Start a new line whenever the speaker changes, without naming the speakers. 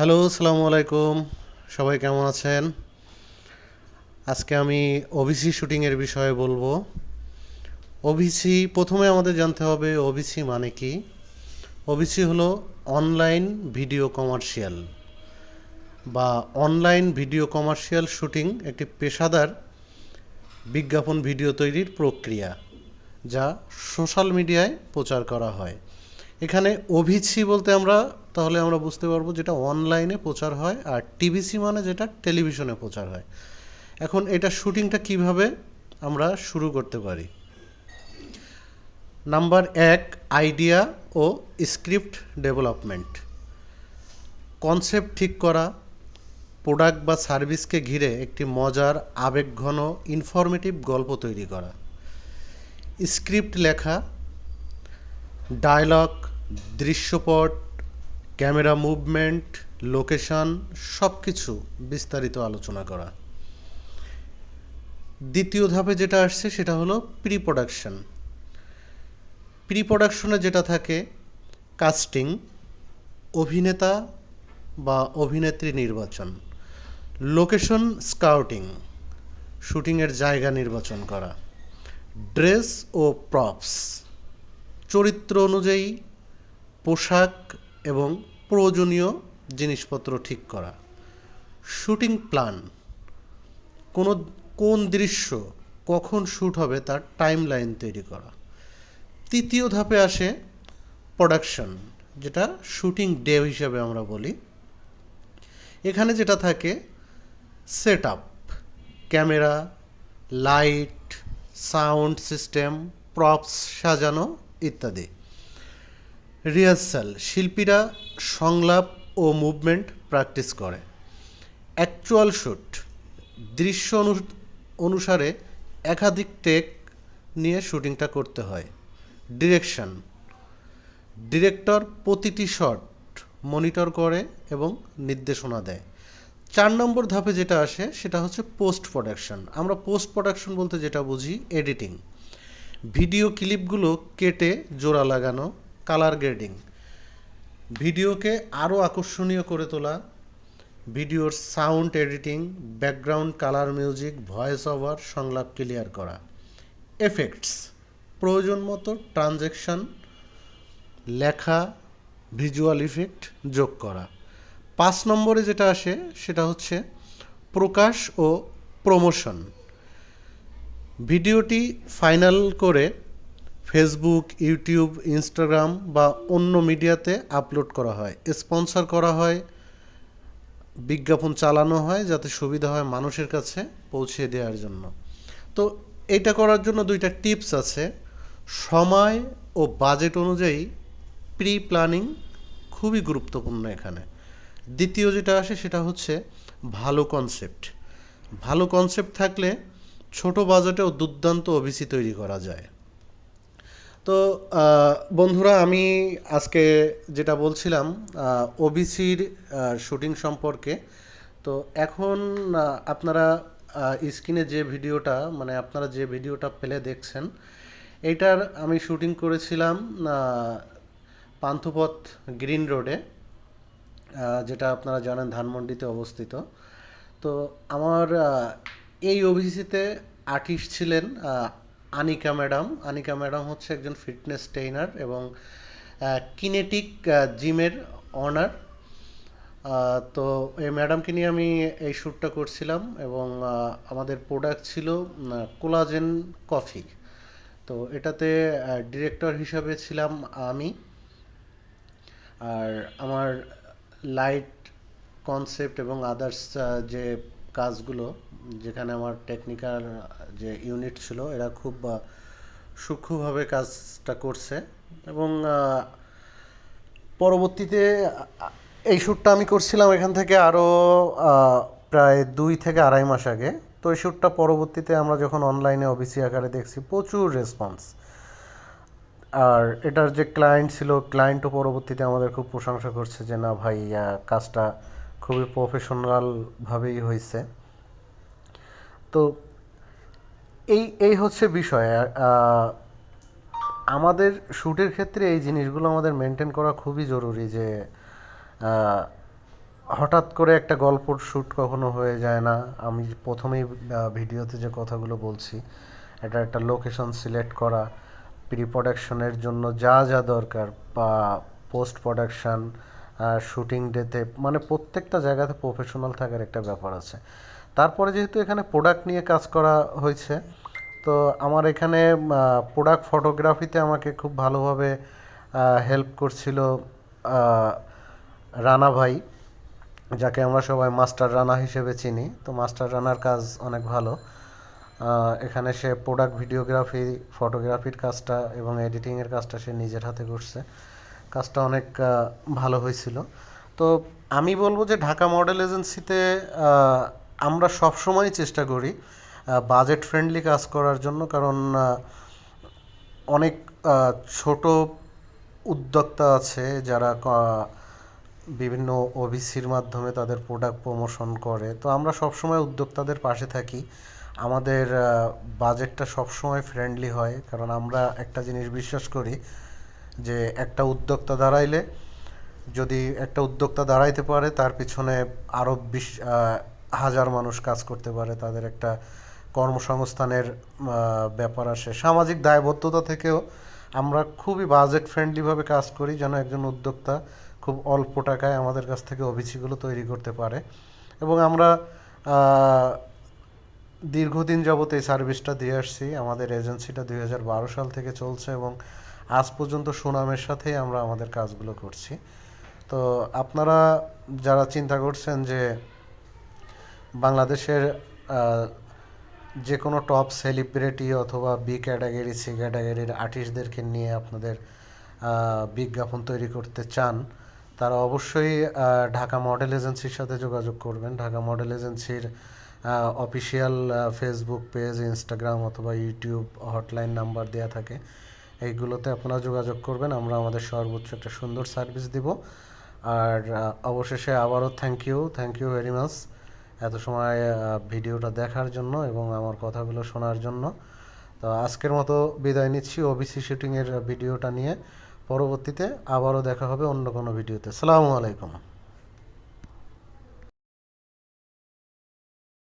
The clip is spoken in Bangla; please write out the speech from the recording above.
হ্যালো, আসসালামু আলাইকুম। সবাই কেমন আছেন? আজকে আমি ওবিসি শুটিংয়ের বিষয়ে বলব। ওবিসি প্রথমে আমাদের জানতে হবে ওবিসি মানে কি? ওবিসি হলো অনলাইন ভিডিও কমার্শিয়াল বা অনলাইন ভিডিও কমার্শিয়াল শুটিং একটি পেশাদার বিজ্ঞাপন ভিডিও তৈরির প্রক্রিয়া যা সোশ্যাল মিডিয়ায় প্রচার করা হয়। এখানে ওভিসি বলতে আমরা তাহলে আমরা বুঝতে পারব যেটা অনলাইনে প্রচার হয় আর টিভিসি মানে যেটা টেলিভিশনে প্রচার হয়। এখন এটা শুটিংটা কীভাবে আমরা শুরু করতে পারি? নাম্বার এক আইডিয়া ও স্ক্রিপ্ট ডেভেলপমেন্ট কনসেপ্ট ঠিক করা প্রোডাক্ট বা সার্ভিসকে ঘিরে একটি মজার, আবেগঘন ইনফরমেটিভ গল্প তৈরি করা। স্ক্রিপ্ট লেখা ডায়লগ দৃশ্যপট ক্যামেরা মুভমেন্ট, লোকেশন সব কিছু বিস্তারিত আলোচনা করা। দ্বিতীয় ধাপে যেটা আসছে সেটা হলো প্রি প্রোডাকশন প্রি প্রোডাকশনে যেটা থাকে কাস্টিং অভিনেতা বা অভিনেত্রী নির্বাচন লোকেশন স্কাউটিং শুটিংয়ের জায়গা নির্বাচন করা ড্রেস ও প্রপস চরিত্র অনুযায়ী পোশাক এবং প্রয়োজনীয় জিনিসপত্র ঠিক করা। Shooting plan. কোনো, কোন দৃশ্য কখন শ্যুট হবে তার টাইম লাইন তৈরি করা। তৃতীয় ধাপে আসে প্রোডাকশন, যেটা শুটিং ডে হিসাবে আমরা বলি। এখানে যেটা থাকে set up camera, light, sound system, props সাজানো ইত্যাদি। রিহার্সাল শিল্পীরা সংলাপ ও মুভমেন্ট প্র্যাকটিস করে। অ্যাকচুয়াল শ্যুট দৃশ্য অনু- অনুসারে একাধিক টেক নিয়ে শুটিংটা করতে হয়। ডিরেকশন, ডিরেক্টর প্রতিটি শট মনিটর করে এবং নির্দেশনা দেয়। চার নম্বর ধাপে যেটা আসে সেটা হচ্ছে পোস্ট প্রোডাকশন। আমরা পোস্ট প্রোডাকশন বলতে যেটা বুঝি, এডিটিং। ভিডিও ক্লিপগুলো কেটে, জোড়া লাগানো কালার গ্রেডিং। ভিডিওকে আরও আকর্ষণীয় করে তোলা, ভিডিওর sound editing, background colour music, voice over, সংলাপ ক্লিয়ার করা। এফেক্টস, প্রয়োজন মতো ট্রানজ্যাকশন লেখা, ভিজুয়াল ইফেক্ট যোগ করা। পাঁচ নম্বরে যেটা আসে, সেটা হচ্ছে প্রকাশ ও প্রমোশন। ভিডিওটি ফাইনাল করে ফেসবুক ইউটিউব ইনস্টাগ্রাম বা অন্য মিডিয়াতে আপলোড করা হয়। স্পন্সর করা হয়, বিজ্ঞাপন চালানো হয় যাতে সুবিধা হয় মানুষের কাছে পৌঁছে দেওয়ার জন্য। তো এটা করার জন্য দুইটা টিপস আছে। সময় ও বাজেট অনুযায়ী প্রি প্ল্যানিং খুবই গুরুত্বপূর্ণ এখানে। দ্বিতীয় যেটা আসে সেটা হচ্ছে ভালো কনসেপ্ট ভালো কনসেপ্ট থাকলে ছোট বাজেটেও দুর্দান্ত অভিসি তৈরি করা যায়। তো বন্ধুরা, আমি আজকে যেটা বলছিলাম ওবিসির শুটিং সম্পর্কে, তো এখন আপনারা স্ক্রিনে যে ভিডিওটা মানে আপনারা যে ভিডিওটা প্লে দেখছেন এইটার আমি শুটিং করেছিলাম পান্থপথ গ্রিন রোডে যেটা আপনারা জানেন ধানমন্ডিতে অবস্থিত। তো আমার এই ওবিসিতে আর্টিস্ট ছিলেন আনিকা ম্যাডাম। আনিকা ম্যাডাম হচ্ছে একজন ফিটনেস ট্রেনার এবং কিনেটিক জিমের অনার। তো এই ম্যাডামকে নিয়ে আমি এই শ্যুটটা করছিলাম এবং আমাদের প্রোডাক্ট ছিল কোলাজেন কফি। তো এটাতে ডিরেক্টর হিসাবে ছিলাম আমি। আর আমার লাইট কনসেপ্ট এবং আদার্স যে কাজগুলো যেখানে আমার টেকনিক্যাল যে ইউনিট ছিল, এরা খুব সূক্ষ্মভাবে কাজটা করছে এবং পরবর্তীতে এই শ্যুটটা আমি করছিলাম এখান থেকে আরও প্রায় দুই থেকে আড়াই মাস আগে। তো এই শ্যুটটা পরবর্তীতে আমরা যখন অনলাইনে অফিসি আকারে দেখছি, প্রচুর রেসপন্স আর এটার যে ক্লায়েন্ট ছিল ক্লায়েন্টও পরবর্তীতে আমাদের খুব প্রশংসা করছে যে, না ভাই কাজটা খুবই প্রফেশনালভাবেই হয়েছে তো এই এই হচ্ছে বিষয় আমাদের শ্যুটের ক্ষেত্রে এই জিনিসগুলো আমাদের মেনটেন করা খুবই জরুরি যে হঠাৎ করে একটা গল্পর শ্যুট কখনো হয়ে যায় না। আমি প্রথমেই ভিডিওতে যে কথাগুলো বলছি, এটা একটা লোকেশন সিলেক্ট করা প্রি প্রোডাকশনের জন্য যা যা দরকার, বা পোস্ট প্রোডাকশন শুটিং ডেতে মানে প্রত্যেকটা জায়গাতে প্রফেশনাল থাকার একটা ব্যাপার আছে। তারপরে যেহেতু এখানে প্রোডাক্ট নিয়ে কাজ করা হয়েছে, তো আমার এখানে প্রোডাক্ট ফটোগ্রাফিতে আমাকে খুব ভালোভাবে হেল্প করছিল রানা ভাই, যাকে আমরা সবাই মাস্টার রানা হিসেবে চিনি। তো মাস্টার রানার কাজ অনেক ভালো। এখানে সে প্রোডাক্ট ভিডিওগ্রাফি ফটোগ্রাফির কাজটা এবং এডিটিংয়ের কাজটা সে নিজের হাতে করছে। কাজটা অনেক ভালো হয়েছিল। তো আমি বলব যে ঢাকা মডেল এজেন্সিতে আমরা সব সবসময় চেষ্টা করি বাজেট ফ্রেন্ডলি কাজ করার জন্য, কারণ অনেক ছোট উদ্যোক্তা আছে যারা বিভিন্ন ওবিসির মাধ্যমে তাদের প্রোডাক্ট প্রমোশন করে। তো আমরা সবসময় উদ্যোক্তাদের পাশে থাকি। আমাদের বাজেটটা সবসময় ফ্রেন্ডলি হয়, কারণ আমরা একটা জিনিস বিশ্বাস করি যে একটা উদ্যোক্তা দাঁড়াইলে, যদি একটা উদ্যোক্তা দাঁড়াইতে পারে, তার পিছনে আরও বিশ হাজার মানুষ কাজ করতে পারে, তাদের একটা কর্মসংস্থানের ব্যাপার আসে। সামাজিক দায়বদ্ধতা থেকেও আমরা খুবই বাজেট ফ্রেন্ডলিভাবে কাজ করি, যেন একজন উদ্যোক্তা খুব অল্প টাকায় আমাদের কাছ থেকে অভিচিগুলো তৈরি করতে পারে। এবং আমরা দীর্ঘদিন যাবত এই সার্ভিসটা দিয়ে আসছি। আমাদের এজেন্সিটা দুই হাজার বারো সাল থেকে চলছে এবং আজ পর্যন্ত সুনামের সাথেই আমরা আমাদের কাজগুলো করছি। তো আপনারা যারা চিন্তা করছেন যে বাংলাদেশের যে কোনো টপ সেলিব্রিটি অথবা বি ক্যাটাগরি সি ক্যাটাগরির আর্টিস্টদেরকে নিয়ে আপনাদের বিজ্ঞাপন তৈরি করতে চান, তারা অবশ্যই ঢাকা মডেল এজেন্সির সাথে যোগাযোগ করবেন। ঢাকা মডেল এজেন্সির অফিসিয়াল ফেসবুক পেজ ইনস্টাগ্রাম অথবা ইউটিউব হটলাইন নাম্বার দেওয়া থাকে। এইগুলোতে আপনারা যোগাযোগ করবেন, আমরা আমাদের সর্বোচ্চ একটা সুন্দর সার্ভিস দিব। আর অবশেষে আবারও thank you thank you very much এত সময় ভিডিওটা দেখার জন্য এবং আমার কথাগুলো শোনার জন্য। তো আজকের মতো বিদায় নিচ্ছি ওবিসি শুটিংয়ের ভিডিওটা নিয়ে। পরবর্তীতে আবারও দেখা হবে অন্য কোনো ভিডিওতে। সালামু আলাইকুম।